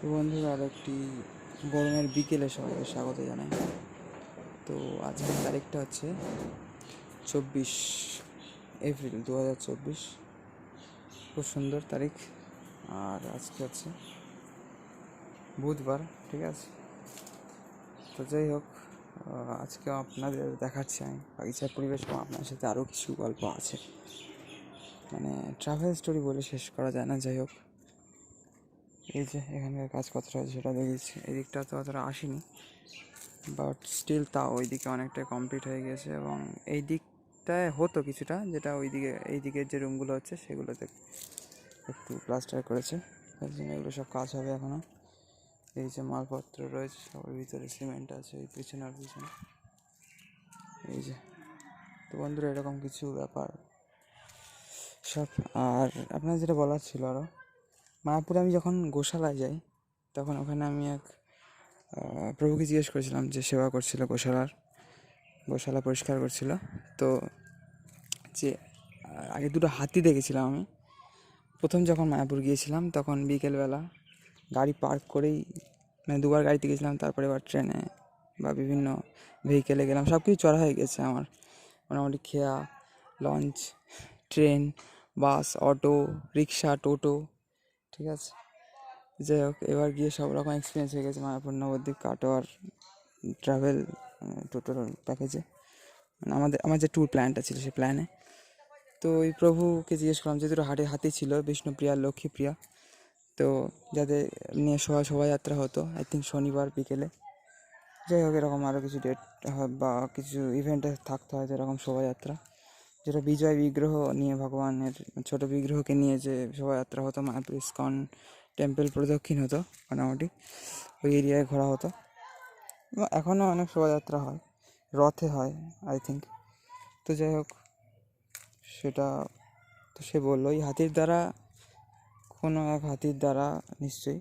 তো বন্ধুরা, আর একটি গরমের বিকেলে সবাইকে স্বাগত জানাই। তো আজকের তারিখটা হচ্ছে চব্বিশ এপ্রিল দু হাজার চব্বিশ। খুব সুন্দর তারিখ। আর আজকে হচ্ছে বুধবার, ঠিক আছে? তো যাই হোক আজকে আপনাদের দেখাচ্ছি আমি। বাগিচার পরিবেশ আপনার সাথে আরও কিছু গল্প আছে। মানে ট্রাভেল স্টোরি বলে শেষ করা যায় না, যাই হোক। এই যে এখানকার কাজ কতটা হয়েছে সেটা দেখেছি এদিকটা তো অতটা আসেনি। বাট স্টিল তাও ওইদিকে অনেকটাই কমপ্লিট হয়ে গেছে এবং এই দিকটায় হতো কিছুটা, যেটা ওইদিকে এই দিকের যে রুমগুলো হচ্ছে সেগুলোতে একটু প্লাস্টার করেছে। তার জন্য এগুলো সব কাজ হবে এখনও এই যে মালপত্র রয়েছে, সবার ভিতরে সিমেন্ট আছে, এই পিছনে আর পিছনে। এই যে, তো বন্ধুরা এরকম কিছু ব্যাপার। সব, আর আপনার যেটা বলার ছিল আরও মায়াপুরে আমি যখন গোশালায় যাই, তখন ওখানে আমি এক প্রভুকে জিজ্ঞেস করেছিলাম যে সেবা করছিল গোশালার, গোশালা পরিষ্কার করছিল। তো যে, আগে দুটো হাতি দেখেছিলাম আমি। প্রথম যখন মায়াপুর গিয়েছিলাম, তখন বিকেলবেলা গাড়ি পার্ক করেই মানে দুবার গাড়িতে গেছিলাম, তারপরে এবার ট্রেনে বা বিভিন্ন ভেহিকেলে গেলাম। সব কিছু চড়া হয়ে গেছে আমার। মোটামুটি খেয়া, launch, train, bus, auto, rickshaw, toto ঠিক আছে? যাই হোক, এবার গিয়ে সব রকম এক্সপিরিয়েন্স হয়ে গেছে মায়াপুর নবদ্বীপ কাটোয়ার ট্রাভেল টোটোর প্যাকেজে মানে আমাদের, আমার যে ট্যুর প্ল্যানটা ছিল সেই প্ল্যানে তো ওই প্রভুকে জিজ্ঞেস করলাম যে দুটো হাটে হাতি ছিল, বিষ্ণুপ্রিয়া, লক্ষ্মীপ্রিয়া, তো যাদের নিয়ে শোভা শোভাযাত্রা হতো আই থিঙ্ক শনিবার বিকেলে। যাই হোক, এরকম আরও কিছু ডেট বা কিছু ইভেন্টে থাকতে হয় যেরকম শোভাযাত্রা। যেটা বিজয় বিগ্রহ নিয়ে ভগবানের ছোট বিগ্রহকে নিয়ে যে শোভাযাত্রা হতো মায়াপুর ইস্কন টেম্পল প্রদক্ষিণ হতো মোটামুটি, ওই এরিয়ায় ঘোরা হতো। এখনও অনেক শোভাযাত্রা হয়, রথে হয় আই থিঙ্ক তো যাই হোক, সেটা তো সে বলল এই হাতির দ্বারা, কোনো এক হাতির দ্বারা নিশ্চয়ই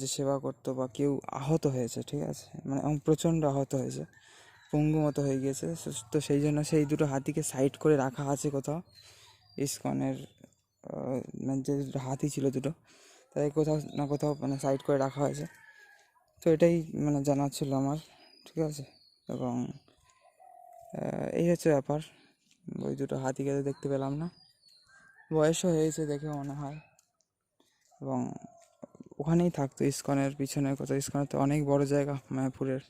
যে সেবা করতো বা কেউ আহত হয়েছে, ঠিক আছে? মানে প্রচণ্ড আহত হয়েছে। পঙ্গু মতো হয়ে গিয়েছে। তো সেই জন্য সেই দুটো হাতিকে সাইড করে রাখা আছে কোথাও। ইস্কনের মানে যে হাতি ছিল দুটো তাই কোথাও না কোথাও মানে সাইড করে রাখা হয়েছে। তো এটাই মানে জানা ছিল আমার, ঠিক আছে? এবং এই হচ্ছে ব্যাপার। ওই দুটো হাতিকে তো দেখতে পেলাম না। বয়সও হয়েছে দেখে মনে হয়। এবং ওখানেই থাকতো ইস্কনের পিছনে কোথাও। ইস্কনের তো অনেক বড় জায়গা মায়াপুরের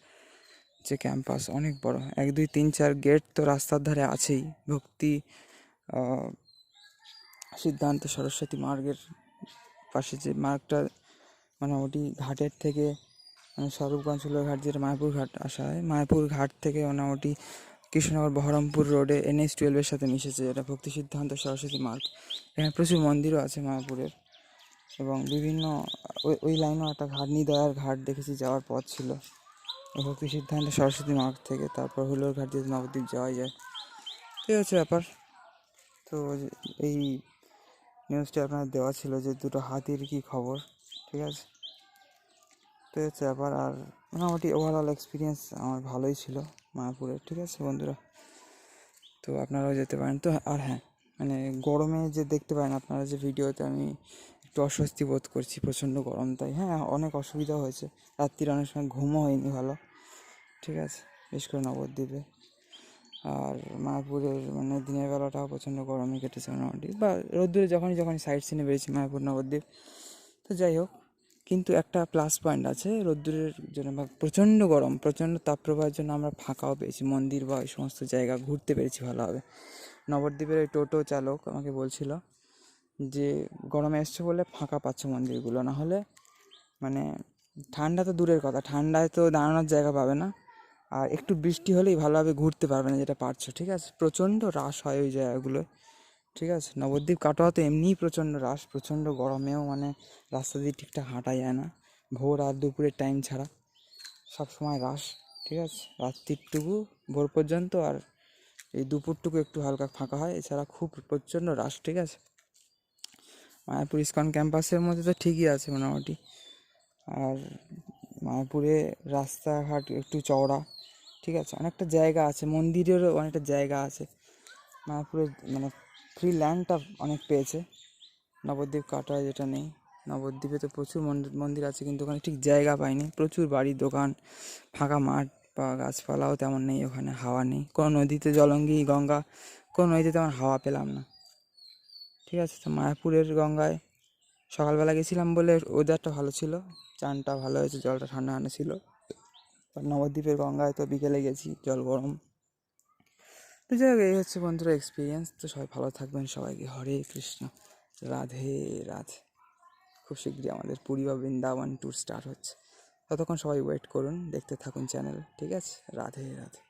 যে ক্যাম্পাস অনেক বড়। এক, দুই, তিন, চার গেট তো রাস্তার ধারে আছেই। ভক্তি সিদ্ধান্ত, সরস্বতী মার্গের পাশে যে মার্গটা মোটামুটি ঘাটের থেকে মানে স্বরূপগঞ্জ ঘাট যেটা মায়াপুর ঘাট আসা হয়, মায়াপুর ঘাট থেকে মোটামুটি কৃষ্ণনগর, বহরমপুর রোডে এনএস টুয়েলভের সাথে মিশেছে এটা ভক্তি সিদ্ধান্ত, সরস্বতী মার্গ। এখানে প্রচুর মন্দিরও আছে মায়াপুরের এবং বিভিন্ন, ওই ওই লাইনেও একটা ঘাট, নিদয়ার ঘাট দেখেছি যাওয়ার পথ ছিল। ভক্তি সিদ্ধান্ত সরস্বতী মার্গ থেকে তারপর হুলোর ঘাট দিয়ে নবদ্বীপ যাওয়াই যায়। তো এই হচ্ছে ব্যাপার। তো এই নিউজটা আপনার দেওয়া ছিল যে দুটো হাতির কি খবর, ঠিক আছে? তো এই হচ্ছে ব্যাপার। আর মোটামুটি ওভারঅল এক্সপিরিয়েন্স আমার ভালোই ছিল মায়াপুরের, ঠিক আছে বন্ধুরা? তো আপনারাও যেতে পারেন। তো আর হ্যাঁ মানে গরমে যে দেখতে পারেন, আপনারা যে ভিডিওতে আমি একটু অস্বস্তি বোধ করছি, প্রচণ্ড গরম তাই হ্যাঁ অনেক অসুবিধা হয়েছে। রাত্রির অনেক সময় ঘুমও হয়নি ভালো। ঠিক আছে বিশেষ করে নবদ্বীপে আর মায়াপুরের মানে দিনের বেলাটাও প্রচণ্ড গরমে কেটেছে মোটামুটি। বা রোদ্দুরে যখনই যখনই সাইড সিনে বেরিয়েছি, মায়াপুর নবদ্বীপ তো যাই হোক, কিন্তু একটা প্লাস পয়েন্ট আছে, রোদ্দুরের জন্য বা প্রচণ্ড গরম, প্রচণ্ড তাপপ্রবাহের জন্য আমরা ফাঁকাও পেয়েছি। মন্দির বা ওই সমস্ত জায়গা ঘুরতে পেরেছি ভালোভাবে। নবদ্বীপের ওই টোটো চালক আমাকে বলছিল যে গরমে এসছে বলে ফাঁকা পাচ্ছ মন্দিরগুলো না হলে মানে ঠান্ডা তো দূরের কথা, ঠান্ডায় তো দাঁড়ানোর জায়গা পাবে না। আর একটু বৃষ্টি হলেই ভালোভাবে ঘুরতে পারবে না যেটা পারছ, ঠিক আছে? প্রচণ্ড রাশ হয় ওই জায়গাগুলো ঠিক আছে? নবদ্বীপ কাটোয়া তো এমনিই প্রচণ্ড রাশ, প্রচণ্ড গরমেও মানে রাস্তা দিয়ে ঠিকঠাক হাঁটা যায় না। ভোর আর দুপুরের টাইম ছাড়া সব সময় রাশ, ঠিক আছে? রাত্রিরটুকু ভোর পর্যন্ত আর এই দুপুরটুকু একটু হালকা ফাঁকা হয়, এছাড়া খুব প্রচণ্ড রাশ, ঠিক আছে? মায়াপুর ইস্কন ক্যাম্পাসের মধ্যে তো ঠিকই আছে মোটামুটি। আর মায়াপুরে রাস্তাঘাট একটু চওড়া, ঠিক আছে? অনেকটা জায়গা আছে, মন্দিরেরও অনেকটা জায়গা আছে। মায়াপুরে মানে ফ্রি ল্যান্ডটা অনেক পেয়েছে। নবদ্বীপ কাটোয়ায় যেটা নেই। নবদ্বীপে তো প্রচুর মন্দির মন্দির আছে, কিন্তু ওখানে ঠিক জায়গা পাইনি। প্রচুর বাড়ি, দোকান, ফাঁকা মাঠ বা গাছপালাও তেমন নেই, ওখানে হাওয়া নেই। কোনো নদীতে জলঙ্গি, গঙ্গা, কোনো নদীতে তেমন হাওয়া পেলাম না। ঠিক আছে, তো মায়াপুরের গঙ্গায় সকালবেলা গেছিলাম বলে ওয়েদারটা ভালো ছিল। চানটা ভালো হয়েছে, জলটা ঠান্ডা ঠান্ডা ছিল। নবদ্বীপের গঙ্গায় তো বিকেলে গেছি, জল গরম। তো যাই হোক, এই হচ্ছে বন্ধুরা এক্সপিরিয়েন্স তো সবাই ভালো থাকবেন, সবাইকে হরে কৃষ্ণ। রাধে রাধে। খুব শীঘ্রই আমাদের পুরী বা বৃন্দাবন ট্যুর স্টার্ট হচ্ছে। ততক্ষণ সবাই ওয়েট করুন, দেখতে থাকুন চ্যানেল ঠিক আছে, রাধে রাধে।